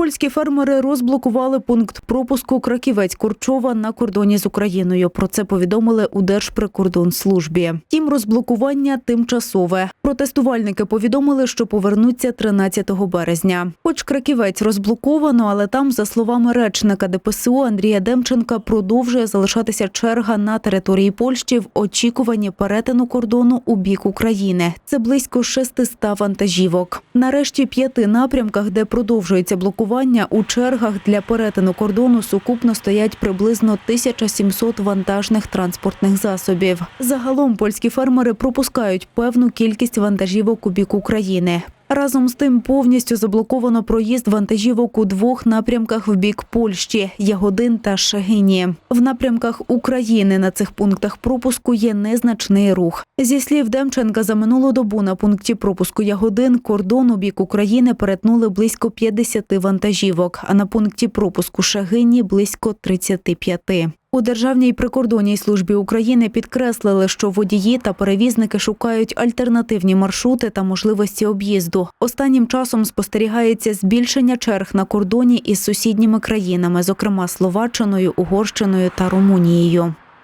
Польські фермери розблокували пункт пропуску Краківець Корчова на кордоні з Україною. Про це повідомили у Держприкордонслужбі. Тім розблокування тимчасове. Протестувальники повідомили, що повернуться 13 березня. Хоч Краківець розблоковано, але там, за словами речника ДПСУ Андрія Демченка, продовжує залишатися черга на території Польщі в очікуванні перетину кордону у бік України. Це близько 600 вантажівок. Нарешті п'яти напрямках, де продовжується блокування, у чергах для перетину кордону сукупно стоять приблизно 1700 вантажних транспортних засобів. Загалом польські фермери пропускають певну кількість вантажівок у бік України. Разом з тим повністю заблоковано проїзд вантажівок у двох напрямках в бік Польщі Ягодин та Шагині. В напрямках України на цих пунктах пропуску є незначний рух. Зі слів Демченка, за минулу добу на пункті пропуску Ягодин кордон у бік України перетнули близько 50 вантажівок, а на пункті пропуску Шагині близько 35. У Державній прикордонній службі України підкреслили, що водії та перевізники шукають альтернативні маршрути та можливості об'їзду. Останнім часом спостерігається збільшення черг на кордоні із сусідніми країнами, зокрема Словаччиною, Угорщиною та Румунією.